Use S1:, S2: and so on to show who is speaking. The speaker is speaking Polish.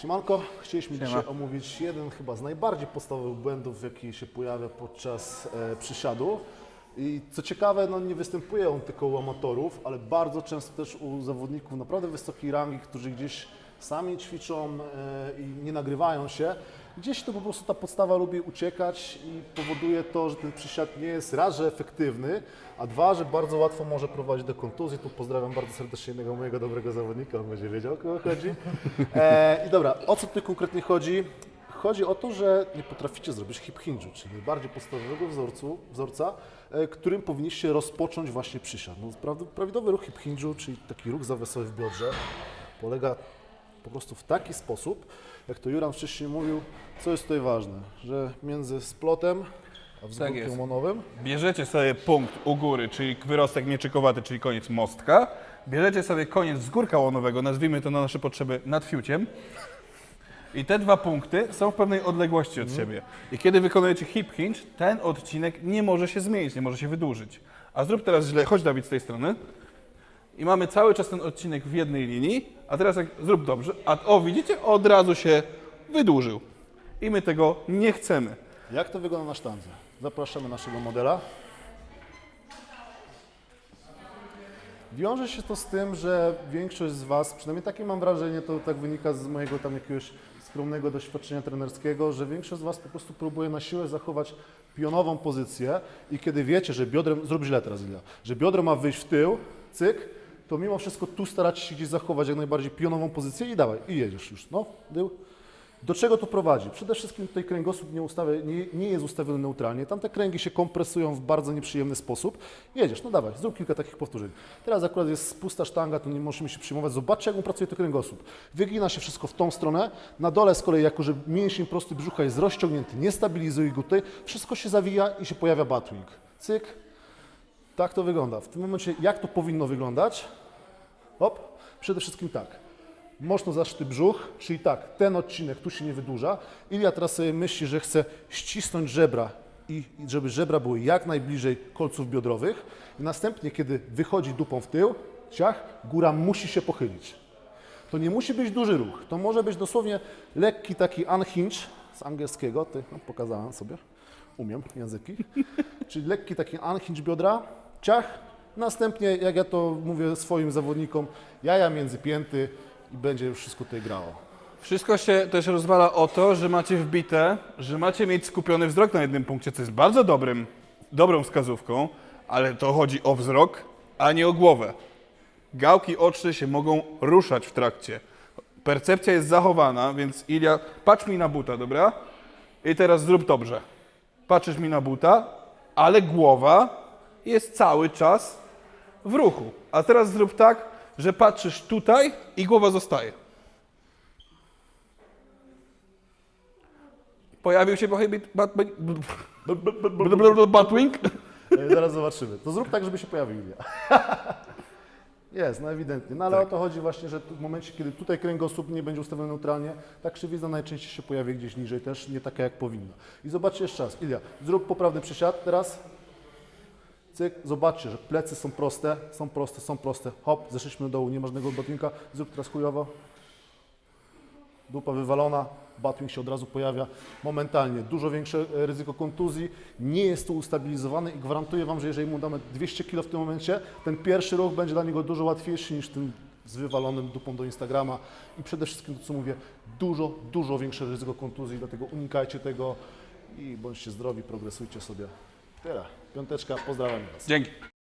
S1: Siemanko, chcieliśmy
S2: Siema.
S1: dzisiaj omówić jeden chyba z najbardziej podstawowych błędów, jaki się pojawia podczas e, przysiadu. I co ciekawe, no nie występuje on tylko u amatorów, ale bardzo często też u zawodników naprawdę wysokiej rangi, którzy gdzieś sami ćwiczą e, i nie nagrywają się. Gdzieś to po prostu ta podstawa lubi uciekać i powoduje to, że ten przysiad nie jest raz, że efektywny, a dwa, że bardzo łatwo może prowadzić do kontuzji. Tu pozdrawiam bardzo serdecznie jednego mojego dobrego zawodnika, on będzie wiedział o kogo chodzi. E, I dobra, o co tu konkretnie chodzi? Chodzi o to, że nie potraficie zrobić hip hinge'u, czyli najbardziej podstawowego wzorcu, wzorca, e, którym powinniście rozpocząć właśnie przysiad. No, praw- prawidłowy ruch hip hinge'u, czyli taki ruch zawiasowy w biodrze, polega po prostu w taki sposób, jak to Juran wcześniej mówił, co jest tutaj ważne, że między splotem a wzgórkiem
S2: jest.
S1: łonowym
S2: Bierzecie sobie punkt u góry, czyli wyrostek mieczykowaty, czyli koniec mostka. Bierzecie sobie koniec z górka łonowego, nazwijmy to na nasze potrzeby nadfiuciem. I te dwa punkty są w pewnej odległości od siebie. I kiedy wykonujecie hip hinge, ten odcinek nie może się zmienić, nie może się wydłużyć. A zrób teraz źle, chodź Dawid z tej strony. I mamy cały czas ten odcinek w jednej linii, a teraz jak zrób dobrze, a o widzicie, od razu się wydłużył. I my tego nie chcemy.
S1: Jak to wygląda na sztandze? Zapraszamy naszego modela. Wiąże się to z tym, że większość z Was, przynajmniej takie mam wrażenie, to tak wynika z mojego tam jakiegoś skromnego doświadczenia trenerskiego, że większość z Was po prostu próbuje na siłę zachować pionową pozycję i kiedy wiecie, że biodrem, zrób źle teraz Ilia, że biodro ma wyjść w tył, cyk, to mimo wszystko tu staracie się gdzieś zachować jak najbardziej pionową pozycję i dawaj, i jedziesz już, no, dył. Do czego to prowadzi? Przede wszystkim tutaj kręgosłup nie, ustawia, nie, nie jest ustawiony neutralnie. Tam te kręgi się kompresują w bardzo nieprzyjemny sposób. Jedziesz, no dawaj, zrób kilka takich powtórzeń. Teraz akurat jest pusta sztanga, to nie musimy się przyjmować. Zobaczcie, jak mu pracuje ten kręgosłup. Wygina się wszystko w tą stronę. Na dole z kolei, jako że mięsień prosty brzucha jest rozciągnięty, nie stabilizuje go tutaj, wszystko się zawija i się pojawia batwing. Cyk. Tak to wygląda. W tym momencie, jak to powinno wyglądać? Hop. Przede wszystkim tak mocno zaszty brzuch, czyli tak, ten odcinek tu się nie wydłuża. Ilia teraz sobie myśli, że chce ścisnąć żebra i żeby żebra były jak najbliżej kolców biodrowych. I następnie, kiedy wychodzi dupą w tył, ciach, góra musi się pochylić. To nie musi być duży ruch, to może być dosłownie lekki taki unhinge z angielskiego, ty, no, pokazałem sobie, umiem języki, czyli lekki taki unhinge biodra, ciach, następnie, jak ja to mówię swoim zawodnikom, jaja między pięty i będzie już wszystko tutaj grało.
S2: Wszystko się też rozwala o to, że macie wbite, że macie mieć skupiony wzrok na jednym punkcie, co jest bardzo dobrym, dobrą wskazówką, ale to chodzi o wzrok, a nie o głowę. Gałki oczne się mogą ruszać w trakcie. Percepcja jest zachowana, więc Ilia, patrz mi na buta, dobra? I teraz zrób dobrze. Patrzysz mi na buta, ale głowa jest cały czas w ruchu. A teraz zrób tak, że patrzysz tutaj i głowa zostaje. Pojawił się Batwing?
S1: Zaraz zobaczymy. To zrób tak, żeby się pojawił Ilia. Jest, no ewidentnie. No ale o to chodzi właśnie, że w momencie, kiedy tutaj kręgosłup nie będzie ustawiony neutralnie, ta krzywizna najczęściej się pojawi gdzieś niżej też, nie taka jak powinna. I zobaczcie jeszcze raz. Ilia, zrób poprawny przysiad teraz. Cyk, zobaczcie, że plecy są proste, są proste, są proste. Hop, zeszliśmy do dołu, nie ma żadnego batwinka. Zrób teraz chujowo. Dupa wywalona, batwing się od razu pojawia momentalnie. Dużo większe e, ryzyko kontuzji, nie jest tu ustabilizowany i gwarantuję Wam, że jeżeli mu damy 200 kg w tym momencie, ten pierwszy ruch będzie dla niego dużo łatwiejszy niż ten z wywalonym dupą do Instagrama i przede wszystkim to, co mówię, dużo, dużo większe ryzyko kontuzji, dlatego unikajcie tego i bądźcie zdrowi, progresujcie sobie. Tyle. Piąteczka, pozdrawiam Was.
S2: Dzięki.